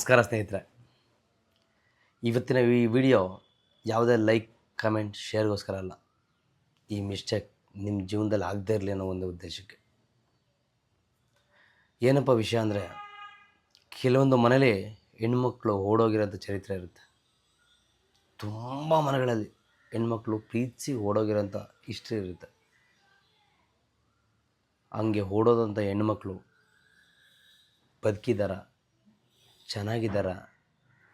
ನಮಸ್ಕಾರ ಸ್ನೇಹಿತರೆ. ಇವತ್ತಿನ ಈ ವಿಡಿಯೋ ಯಾವುದೇ ಲೈಕ್ ಕಮೆಂಟ್ ಶೇರ್ಗೋಸ್ಕರ ಅಲ್ಲ. ಈ ಮಿಸ್ಟೇಕ್ ನಿಮ್ಮ ಜೀವನದಲ್ಲಿ ಆಗದೇ ಇರಲಿ ಅನ್ನೋ ಒಂದು ಉದ್ದೇಶಕ್ಕೆ. ಏನಪ್ಪ ವಿಷಯ ಅಂದರೆ, ಕೆಲವೊಂದು ಮನೇಲಿ ಹೆಣ್ಮಕ್ಳು ಓಡೋಗಿರೋಂಥ ಚರಿತ್ರೆ ಇರುತ್ತೆ. ತುಂಬ ಮನೆಗಳಲ್ಲಿ ಹೆಣ್ಮಕ್ಳು ಪ್ರೀತಿಸಿ ಓಡೋಗಿರೋಂಥ ಹಿಸ್ಟ್ರಿ ಇರುತ್ತೆ. ಹಂಗೆ ಓಡೋದಂಥ ಹೆಣ್ಮಕ್ಳು ಬದುಕಿದಾರ? ಚೆನ್ನಾಗಿದ್ದಾರ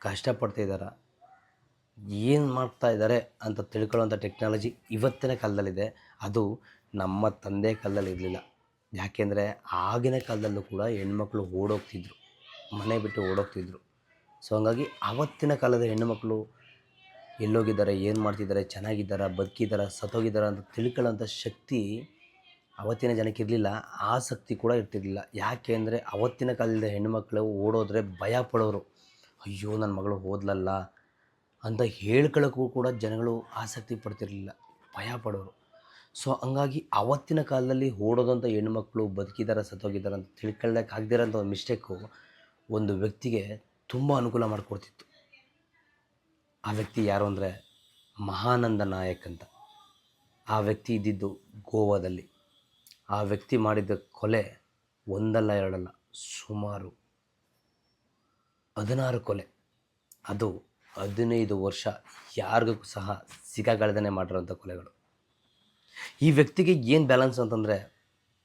ಕಷ್ಟಪಡ್ತಿದ್ದಾರ ಏನು ಮಾಡ್ತಾ ಇದ್ದಾರೆ ಅಂತ ತಿಳ್ಕೊಳ್ಳೋಂಥ ಟೆಕ್ನಾಲಜಿ ಇವತ್ತಿನ ಕಾಲದಲ್ಲಿದೆ. ಅದು ನಮ್ಮ ತಂದೆ ಕಾಲದಲ್ಲಿ ಇರಲಿಲ್ಲ. ಯಾಕೆಂದರೆ ಆಗಿನ ಕಾಲದಲ್ಲೂ ಕೂಡ ಹೆಣ್ಮಕ್ಳು ಓಡೋಗ್ತಿದ್ರು, ಮನೆ ಬಿಟ್ಟು ಓಡೋಗ್ತಿದ್ರು. ಸೊ ಹಂಗಾಗಿ ಆವತ್ತಿನ ಕಾಲದ ಹೆಣ್ಣುಮಕ್ಕಳು ಎಲ್ಲೋಗಿದ್ದಾರೆ, ಏನು ಮಾಡ್ತಿದ್ದಾರೆ, ಚೆನ್ನಾಗಿದ್ದಾರೆ, ಬದುಕಿದ್ದಾರೆ, ಸತ್ತೋಗಿದ್ದಾರೆ ಅಂತ ತಿಳ್ಕೊಳ್ಳೋಂಥ ಶಕ್ತಿ ಅವತ್ತಿನ ಜನಕ್ಕೆ ಇರಲಿಲ್ಲ, ಆಸಕ್ತಿ ಕೂಡ ಇರ್ತಿರ್ಲಿಲ್ಲ. ಯಾಕೆ ಅಂದರೆ ಅವತ್ತಿನ ಕಾಲದ ಹೆಣ್ಣುಮಕ್ಕಳು ಓಡೋದ್ರೆ ಭಯ ಪಡೋರು. ಅಯ್ಯೋ ನನ್ನ ಮಗಳು ಓದ್ಲಲ್ಲ ಅಂತ ಹೇಳ್ಕೊಳ್ಳೋಕ್ಕೂ ಕೂಡ ಜನಗಳು ಆಸಕ್ತಿ ಪಡ್ತಿರಲಿಲ್ಲ, ಭಯ ಪಡೋರು. ಸೊ ಹಂಗಾಗಿ ಅವತ್ತಿನ ಕಾಲದಲ್ಲಿ ಓಡೋದಂಥ ಹೆಣ್ಮಕ್ಳು ಬದುಕಿದ್ದಾರೆ ಸತ್ತೋಗಿದ್ದಾರೆ ಅಂತ ತಿಳ್ಕೊಳ್ಳೋಕ್ಕಾಗ್ದಿರೋಂಥ ಒಂದು ಮಿಸ್ಟೇಕು ಒಂದು ವ್ಯಕ್ತಿಗೆ ತುಂಬ ಅನುಕೂಲ ಮಾಡಿಕೊಡ್ತಿತ್ತು. ಆ ವ್ಯಕ್ತಿ ಯಾರು ಅಂದರೆ ಮಹಾನಂದ ನಾಯಕ್ ಅಂತ. ಆ ವ್ಯಕ್ತಿ ಇದ್ದಿದ್ದು ಗೋವಾದಲ್ಲಿ. ಆ ವ್ಯಕ್ತಿ ಮಾಡಿದ ಕೊಲೆ ಒಂದಲ್ಲ ಎರಡಲ್ಲ, ಸುಮಾರು ಹದಿನಾರು ಕೊಲೆ. ಅದು ಹದಿನೈದು ವರ್ಷ ಯಾರಿಗೂ ಸಹ ಸಿಗಾಗಳ್ದೇ ಮಾಡಿರೋಂಥ ಕೊಲೆಗಳು. ಈ ವ್ಯಕ್ತಿಗೆ ಏನು ಬ್ಯಾಲೆನ್ಸ್ ಅಂತಂದರೆ,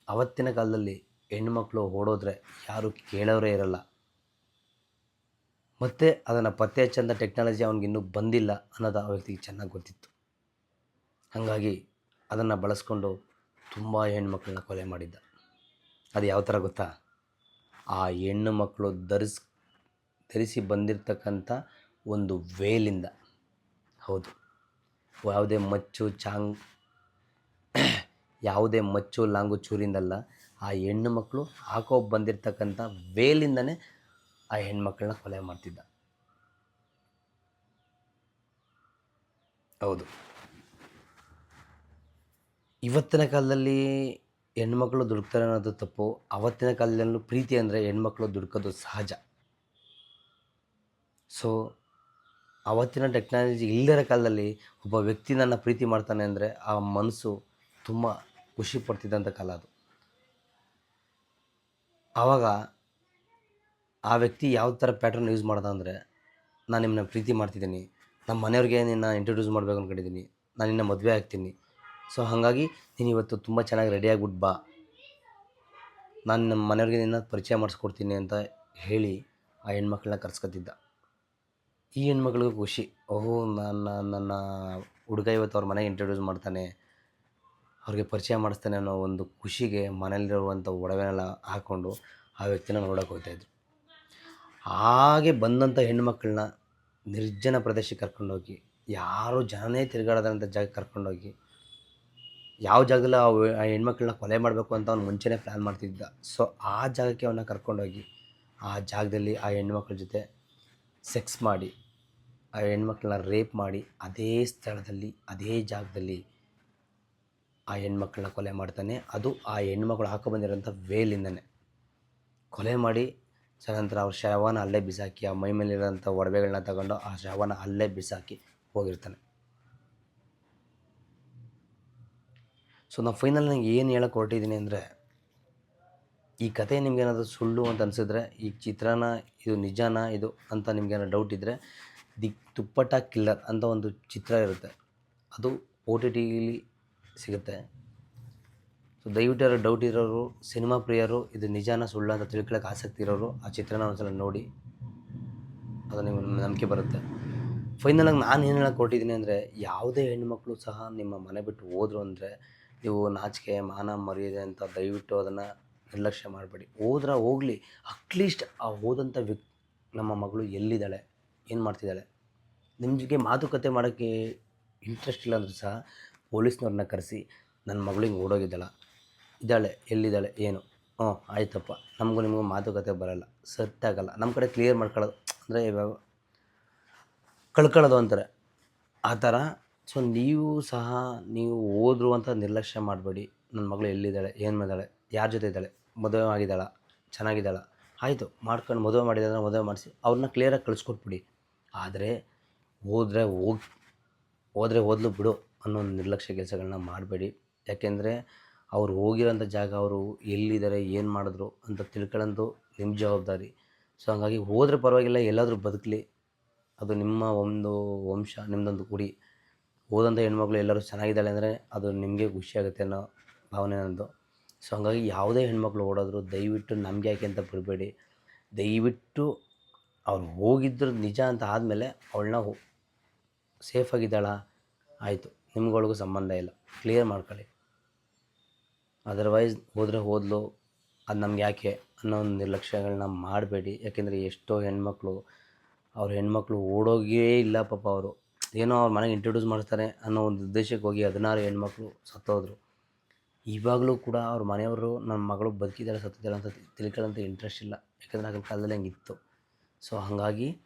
ಅವತ್ತಿನ ಕಾಲದಲ್ಲಿ ಹೆಣ್ಮಕ್ಳು ಓಡೋದ್ರೆ ಯಾರು ಕೇಳೋರೇ ಇರಲ್ಲ. ಮತ್ತು ಅದನ್ನು ಪತ್ತೆ ಹಚ್ಚಂಥ ಟೆಕ್ನಾಲಜಿ ಅವ್ನಿಗೆ ಇನ್ನೂ ಬಂದಿಲ್ಲ ಅನ್ನೋದು ಆ ವ್ಯಕ್ತಿಗೆ ಚೆನ್ನಾಗಿ ಗೊತ್ತಿತ್ತು. ಹಾಗಾಗಿ ಅದನ್ನು ಬಳಸ್ಕೊಂಡು ತುಂಬ ಮಕ್ಕಳನ್ನ ಕೊಲೆ ಮಾಡಿದ್ದ. ಅದು ಯಾವ ಥರ ಗೊತ್ತಾ? ಆ ಹೆಣ್ಣು ಮಕ್ಕಳು ಧರಿಸ್, ಧರಿಸಿ ಬಂದಿರತಕ್ಕಂಥ ಒಂದು ವೇಲಿಂದ. ಹೌದು. ಯಾವುದೇ ಮಚ್ಚು, ಚಾಂಗ್, ಯಾವುದೇ ಮಚ್ಚು, ಲಾಂಗು, ಚೂರಿಂದಲ್ಲ, ಆ ಹೆಣ್ಣು ಮಕ್ಕಳು ಹಾಕೋ ಬಂದಿರತಕ್ಕಂಥ ವೇಲಿಂದನೇ ಆ ಹೆಣ್ಮಕ್ಳನ್ನ ಕೊಲೆ ಮಾಡ್ತಿದ್ದ. ಹೌದು. ಇವತ್ತಿನ ಕಾಲದಲ್ಲಿ ಹೆಣ್ಮಕ್ಳು ದುಡುಕ್ತಾರೆ ಅನ್ನೋದು ತಪ್ಪು. ಅವತ್ತಿನ ಕಾಲದಲ್ಲೂ ಪ್ರೀತಿ ಅಂದರೆ ಹೆಣ್ಮಕ್ಳು ದುಡ್ಕೋದು ಸಹಜ. ಸೊ ಅವತ್ತಿನ ಟೆಕ್ನಾಲಜಿ ಇಲ್ಲದಿರೋ ಕಾಲದಲ್ಲಿ ಒಬ್ಬ ವ್ಯಕ್ತಿ ನನ್ನ ಪ್ರೀತಿ ಮಾಡ್ತಾನೆ ಅಂದರೆ ಆ ಮನಸ್ಸು ತುಂಬ ಖುಷಿ ಪಡ್ತಿದ್ದಂಥ ಕಾಲ ಅದು. ಆವಾಗ ಆ ವ್ಯಕ್ತಿ ಯಾವ ಥರ ಪ್ಯಾಟ್ರನ್ ಯೂಸ್ ಮಾಡ್ದ ಅಂದರೆ, ನಾನು ನಿಮ್ಮನ್ನ ಪ್ರೀತಿ ಮಾಡ್ತಿದ್ದೀನಿ. ನಮ್ಮ ಮನೆಯವ್ರಿಗೆ ನಿನ್ನ ಇಂಟ್ರೊಡ್ಯೂಸ್ ಮಾಡಬೇಕು ಅಂದ್ಕೊಂಡಿದ್ದೀನಿ ನಾನು ನಿನ್ನ ಮದುವೆ ಆಗ್ತೀನಿ. ಸೊ ಹಾಗಾಗಿ ನೀನು ಇವತ್ತು ತುಂಬ ಚೆನ್ನಾಗಿ ರೆಡಿ ಆಗ್ಬಿಟ್ಟು ಬಾ. ನಾನು ನಮ್ಮ ಮನೆಯವ್ರಿಗೆ ನಿನ್ನ ಪರಿಚಯ ಮಾಡಿಸ್ಕೊಡ್ತೀನಿ ಅಂತ ಹೇಳಿ ಆ ಹೆಣ್ಮಕ್ಳನ್ನ ಕರ್ಸ್ಕೊತಿದ್ದ ಈ ಹೆಣ್ಮಕ್ಳಿಗೂ ಖುಷಿ. ಓಹೋ ನನ್ನ ನನ್ನ ಹುಡುಗ ಇವತ್ತು ಅವ್ರ ಮನೆಗೆ ಇಂಟ್ರೊಡ್ಯೂಸ್ ಮಾಡ್ತಾನೆ. ಅವ್ರಿಗೆ ಪರಿಚಯ ಮಾಡಿಸ್ತಾನೆ ಅನ್ನೋ ಒಂದು ಖುಷಿಗೆ ಮನೇಲಿರುವಂಥ ಒಡವೆನೆಲ್ಲ ಹಾಕ್ಕೊಂಡು ಆ ವ್ಯಕ್ತಿನ ನೋಡೋಕೆ ಹೋಗ್ತಾಯಿದ್ರು ಹಾಗೆ ಬಂದಂಥ ಹೆಣ್ಮಕ್ಳನ್ನ ನಿರ್ಜನ ಪ್ರದೇಶಕ್ಕೆ ಕರ್ಕೊಂಡೋಗಿ, ಯಾರು ಜನನೇ ತಿರುಗಾಡದಂಥ ಜಾಗಕ್ಕೆ ಕರ್ಕೊಂಡೋಗಿ ಯಾವ ಜಾಗದಲ್ಲಿ ಆ ಹೆಣ್ಮಕ್ಳನ್ನ ಕೊಲೆ ಮಾಡಬೇಕು ಅಂತ ಅವ್ನು ಮುಂಚೆನೇ ಪ್ಲ್ಯಾನ್ ಮಾಡ್ತಿದ್ದ. ಸೊ ಆ ಜಾಗಕ್ಕೆ ಅವನ್ನ ಕರ್ಕೊಂಡೋಗಿ, ಆ ಜಾಗದಲ್ಲಿ ಆ ಹೆಣ್ಮಕ್ಳ ಜೊತೆ ಸೆಕ್ಸ್ ಮಾಡಿ, ಆ ಹೆಣ್ಮಕ್ಳನ್ನ ರೇಪ್ ಮಾಡಿ, ಅದೇ ಸ್ಥಳದಲ್ಲಿ, ಅದೇ ಜಾಗದಲ್ಲಿ ಆ ಹೆಣ್ಮಕ್ಳನ್ನ ಕೊಲೆ ಮಾಡ್ತಾನೆ. ಅದು ಆ ಹೆಣ್ಮಕ್ಳು ಹಾಕೊ ಬಂದಿರೋಂಥ ವೇಲಿಂದನೇ ಕೊಲೆ ಮಾಡಿ ನಂತರ ಅವ್ರ ಶವನ ಅಲ್ಲೇ ಬಿಸಾಕಿ, ಆ ಮೈ ಮೇಲಿರೋಂಥ ಒಡವೆಗಳನ್ನ ತಗೊಂಡು ಆ ಶವನ ಅಲ್ಲೇ ಬಿಸಾಕಿ ಹೋಗಿರ್ತಾನೆ. ಸೊ ನಾನು ಫೈನಲ್ ನಂಗೆ ಏನು ಹೇಳಕ್ಕೆ ಹೊರಟಿದ್ದೀನಿ ಅಂದರೆ, ಈ ಕತೆ ನಿಮಗೇನಾದರೂ ಸುಳ್ಳು ಅಂತ ಅನಿಸಿದ್ರೆ, ಈ ಚಿತ್ರನ ಇದು ನಿಜಾನ, ಇದು ಅಂತ ನಿಮ್ಗೇನಾದ್ರು ಡೌಟ್ ಇದ್ದರೆ ದಿ ತುಪ್ಪಟ ಕಿಲ್ಲರ್ ಅಂತ ಒಂದು ಚಿತ್ರ ಇರುತ್ತೆ. ಅದು ಓ ಟಿ ಟಿಲಿ ಸಿಗುತ್ತೆ. ಸೊ ದಯವಿಟ್ಟು ಯಾರು ಡೌಟ್ ಇರೋರು ಸಿನಿಮಾ ಪ್ರಿಯರು, ಇದು ನಿಜಾನ, ಸುಳ್ಳು ಅಂತ ತಿಳ್ಕೊಳ್ಳೋಕೆ ಆಸಕ್ತಿ ಇರೋರು, ಆ ಚಿತ್ರನ ಒಂದ್ಸಲ ನೋಡಿ, ಅದು ನಿಮಗೆ ನಂಬಿಕೆ ಬರುತ್ತೆ. ಫೈನಲಾಗಿ ನಾನು ಏನು ಹೇಳಕ್ಕೆ ಕೊಟ್ಟಿದ್ದೀನಿ ಅಂದರೆ, ಯಾವುದೇ ಹೆಣ್ಣುಮಕ್ಕಳು ಸಹ ನಿಮ್ಮ ಮನೆ ಬಿಟ್ಟು ಹೋದ್ರು ಅಂದರೆ ನೀವು ನಾಚಿಕೆ, ಮಾನ ಮರ್ಯಾದೆ ಅಂತ ದಯವಿಟ್ಟು ಅದನ್ನು ನಿರ್ಲಕ್ಷ್ಯ ಮಾಡಬೇಡಿ. ಹೋದ್ರೆ ಹೋಗಲಿ. ಅಟ್ಲೀಸ್ಟ್ ಆ ಹೋದಂಥ ವ್ಯಕ್ತಿ, ನಮ್ಮ ಮಗಳು ಎಲ್ಲಿದ್ದಾಳೆ? ಏನು ಮಾಡ್ತಿದ್ದಾಳೆ? ನಿಮ್ಮ ಜೊತೆ ಮಾತುಕತೆ ಮಾಡೋಕ್ಕೆ ಇಂಟ್ರೆಸ್ಟ್ ಇಲ್ಲ ಅಂದರೂ ಸಹ ಪೊಲೀಸ್ನವ್ರನ್ನ ಕರೆಸಿ ನನ್ನ ಮಗಳು ಹಿಂಗೆ ಓಡೋಗಿದ್ದಾಳ. ಇದ್ದಾಳೆ, ಎಲ್ಲಿದ್ದಾಳೆ, ಏನು? ಹ್ಞೂ, ಆಯ್ತಪ್ಪ. ನಮಗೂ ನಿಮಗೂ ಮಾತುಕತೆ ಬರೋಲ್ಲ. ಸೆಟ್ ಆಗಲ್ಲ. ನಮ್ಮ ಕಡೆ ಕ್ಲಿಯರ್ ಮಾಡ್ಕೊಳ್ಳೋದು ಅಂದರೆ ಕಳ್ಕೊಳ್ಳೋದು ಅಂತಾರೆ. ಆ ಥರ ಸೊ ನೀವು ಸಹ ನೀವು ಓದ್ರು ಅಂತ ನಿರ್ಲಕ್ಷ್ಯ ಮಾಡಬೇಡಿ. ನನ್ನ ಮಗಳು ಎಲ್ಲಿದ್ದಾಳೆ? ಏನು ಮಾಡಿದಾಳೆ? ಯಾರ ಜೊತೆ ಇದ್ದಾಳೆ? ಮದುವೆ ಆಗಿದ್ದಾಳ? ಚೆನ್ನಾಗಿದ್ದಾಳ? ಆಯಿತು, ಮಾಡ್ಕೊಂಡು ಮದುವೆ ಮಾಡಿದ್ರೆ ಮದುವೆ ಮಾಡಿಸಿ. ಅವ್ರನ್ನ ಕ್ಲಿಯರಾಗಿ ಕಳಿಸ್ಕೊಟ್ಬಿಡಿ. ಆದರೆ ಹೋದರೆ ಹೋಗಿ, ಹೋದರೆ ಓದಲು ಬಿಡು ಅನ್ನೋ ಒಂದು ನಿರ್ಲಕ್ಷ್ಯ ಕೆಲಸಗಳನ್ನ ಮಾಡಬೇಡಿ. ಯಾಕೆಂದರೆ ಅವ್ರು ಹೋಗಿರೋಂಥ ಜಾಗ, ಅವರು ಎಲ್ಲಿದ್ದಾರೆ, ಏನು ಮಾಡಿದ್ರು ಅಂತ ತಿಳ್ಕೊಳ್ಳೋದು ನಿಮ್ಮ ಜವಾಬ್ದಾರಿ. ಸೊ ಹಾಗಾಗಿ ಹೋದರೆ ಪರವಾಗಿಲ್ಲ, ಎಲ್ಲಾದರೂ ಬದುಕಲಿ. ಅದು ನಿಮ್ಮ ಒಂದು ವಂಶ ನಿಮ್ಮದೊಂದು ಕುಡಿ ಹೋದಂಥ ಹೆಣ್ಮಕ್ಳು ಎಲ್ಲರೂ ಚೆನ್ನಾಗಿದ್ದಾಳೆ ಅಂದರೆ ಅದು ನಿಮಗೆ ಖುಷಿಯಾಗುತ್ತೆ ಅನ್ನೋ ಭಾವನೆ ನನ್ನದು. ಸೊ ಹಂಗಾಗಿ ಯಾವುದೇ ಹೆಣ್ಮಕ್ಳು ಓಡೋದ್ರು ದಯವಿಟ್ಟು ನಮಗೆ ಯಾಕೆ ಅಂತ ಬಿಡಬೇಡಿ. ದಯವಿಟ್ಟು ಅವ್ರು ಹೋಗಿದ್ರು ನಿಜ ಅಂತ ಆದಮೇಲೆ ಅವಳನ್ನ ಸೇಫಾಗಿದ್ದಾಳ ಆಯಿತು. ನಿಮ್ಗಳಿಗೂ ಸಂಬಂಧ ಇಲ್ಲ. ಕ್ಲಿಯರ್ ಮಾಡ್ಕೊಳ್ಳಿ. ಅದರ್ವೈಸ್ ಹೋದರೆ ಹೋದ್ಲು, ಅದು ನಮ್ಗೆ ಯಾಕೆ ಅನ್ನೋ ಒಂದು ನಿರ್ಲಕ್ಷ್ಯಗಳನ್ನ ಮಾಡಬೇಡಿ. ಯಾಕೆಂದರೆ ಎಷ್ಟೋ ಹೆಣ್ಮಕ್ಳು, ಅವ್ರ ಹೆಣ್ಮಕ್ಳು ಓಡೋಗೇ ಇಲ್ಲ ಪಾಪ ಅವರು. ಏನೋ ಅವ್ರ ಮನೆಗೆ ಇಂಟ್ರೊಡ್ಯೂಸ್ ಮಾಡ್ತಾರೆ ಅನ್ನೋ ಒಂದು ಉದ್ದೇಶಕ್ಕೆ ಹೋಗಿ ಹದಿನಾರು ಹೆಣ್ಮಕ್ಳು ಸತ್ತೋದ್ರು. ಇವಾಗಲೂ ಕೂಡ ಅವ್ರ ಮನೆಯವರು ನನ್ನ ಮಗಳು ಬದುಕಿದ್ದಾರೆ ಸತ್ತಿದ್ದಾರೆ ಅಂತ ತಿಳ್ಕೊಳ್ಳೋಂಥ ಇಂಟ್ರೆಸ್ಟ್ ಇಲ್ಲ. ಯಾಕಂದರೆ ಆಗಿನ ಕಾಲದಲ್ಲಿ ಹಂಗಿತ್ತು. ಸೊ ಹಾಗಾಗಿ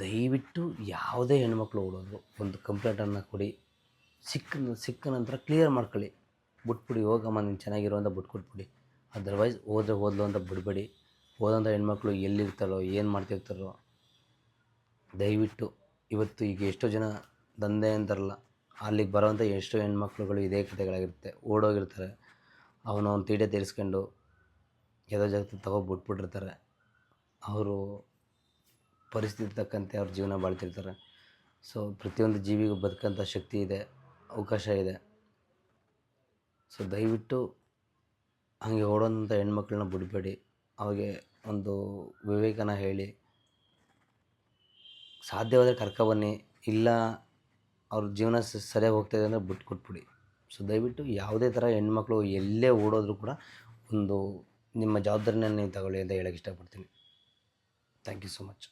ದಯವಿಟ್ಟು ಯಾವುದೇ ಹೆಣ್ಮಕ್ಳು ಓಡೋದ್ರು, ಒಂದು ಕಂಪ್ಲೇಂಟನ್ನು ಕೊಡಿ. ಸಿಕ್ಕ ಸಿಕ್ಕ ನಂತರ ಕ್ಲಿಯರ್ ಮಾಡ್ಕೊಳ್ಳಿ. ಬಿಟ್ಬಿಡಿ, ಹೋಗಮ್ಮ, ನೀನು ಚೆನ್ನಾಗಿರೋ ಅಂತ ಬಿಟ್ಕೊಟ್ಬಿಡಿ. ಅದರ್ವೈಸ್ ಹೋದ್ರೆ ಹೋದ್ಲು ಅಂತ ಬಿಡಬೇಡಿ. ಓದೋಂಥ ಹೆಣ್ಮಕ್ಳು ಎಲ್ಲಿರ್ತಾರೋ ಏನು ಮಾಡ್ತಿರ್ತಾರೋ ದಯವಿಟ್ಟು ಇವತ್ತು ಈಗ ಎಷ್ಟೋ ಜನ ದಂಧೆ ಅಂತಾರಲ್ಲ, ಅಲ್ಲಿಗೆ ಬರೋವಂಥ ಎಷ್ಟೋ ಹೆಣ್ಮಕ್ಳುಗಳು ಇದೇ ಕಥೆಗಳಾಗಿರುತ್ತೆ, ಓಡೋಗಿರ್ತಾರೆ. ಅವನು ಅವ್ನು ತೀಟೆ ತೀರಿಸ್ಕೊಂಡು ಯಾವುದೋ ಜಾಗದಲ್ಲಿ ತಗೊಬಿಟ್ಬಿಟ್ಟಿರ್ತಾರೆ ಅವರು ಪರಿಸ್ಥಿತಿ ತಕ್ಕಂತೆ ಅವ್ರ ಜೀವನ ಬಾಳ್ತಿರ್ತಾರೆ. ಸೊ ಪ್ರತಿಯೊಂದು ಜೀವಿಗೂ ಬದುಕಂಥ ಶಕ್ತಿ ಇದೆ, ಅವಕಾಶ ಇದೆ. ಸೊ ದಯವಿಟ್ಟು ಹಾಗೆ ಓಡೋಂಥ ಹೆಣ್ಮಕ್ಳನ್ನ ಬಿಡಬೇಡಿ. ಅವ್ರಿಗೆ ಒಂದು ವಿವೇಕನ ಹೇಳಿ ಸಾಧ್ಯವಾದರೆ ಕರ್ಕೊಬನ್ನಿ ಇಲ್ಲ, ಅವ್ರ ಜೀವನ ಸರಿಯಾಗಿ ಹೋಗ್ತಾಯಿದೆ ಅಂದರೆ ಬಿಟ್ಟು ಕೊಟ್ಬಿಡಿ. ಸೊ ದಯವಿಟ್ಟು ಯಾವುದೇ ಥರ ಹೆಣ್ಮಕ್ಳು ಎಲ್ಲೇ ಓಡೋದ್ರೂ ಕೂಡ ಒಂದು ನಿಮ್ಮ ಜವಾಬ್ದಾರಿನ ನೀವು ತಗೊಳ್ಳಿ ಅಂತ ಹೇಳಕ್ಕೆ ಇಷ್ಟಪಡ್ತೀನಿ. Thank you so much